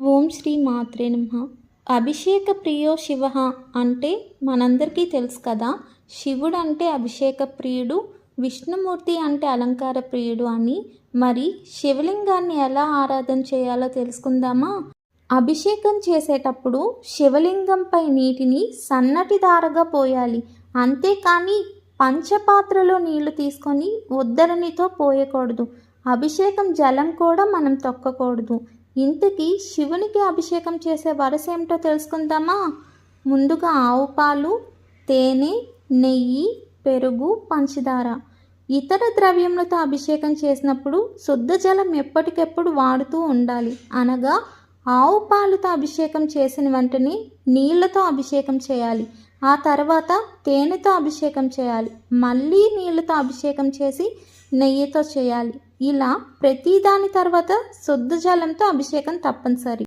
ఓం శ్రీ మాత్రే నమ. అభిషేక ప్రియో శివ అంటే మనందరికీ తెలుసు కదా శివుడు అంటే అభిషేక ప్రియుడు విష్ణుమూర్తి అంటే అలంకార ప్రియుడు అని. మరి శివలింగాన్ని ఎలా ఆరాధన చేయాలో తెలుసుకుందామా? అభిషేకం చేసేటప్పుడు శివలింగంపై నీటిని సన్నటి దారగా పోయాలి. అంతేకాని పంచపాత్రలో నీళ్ళు తీసుకొని ఉద్దరణితో పోయకూడదు. అభిషేకం జలం కూడా మనం తొక్కకూడదు. ఇంతకీ శివునికి అభిషేకం చేసే వరస ఏమిటో తెలుసుకుందామా? ముందుగా ఆవు పాలు తేనె నెయ్యి పెరుగు పంచదార. ఇతర ద్రవ్యములతో అభిషేకం చేసినప్పుడు శుద్ధ జలం ఎప్పటికెప్పుడు వాడుతూ ఉండాలి. అనగా ఆవు పాలుతో అభిషేకం చేసిన వెంటనే నీళ్ళతో అభిషేకం చేయాలి. ఆ తర్వాత తేనెతో అభిషేకం చేయాలి. మళ్ళీ నీళ్ళతో అభిషేకం చేసి నెయ్యితో చేయాలి. ఇలా ప్రతి దాని తర్వాత శుద్ధ జలంతో అభిషేకం తప్పనిసరి.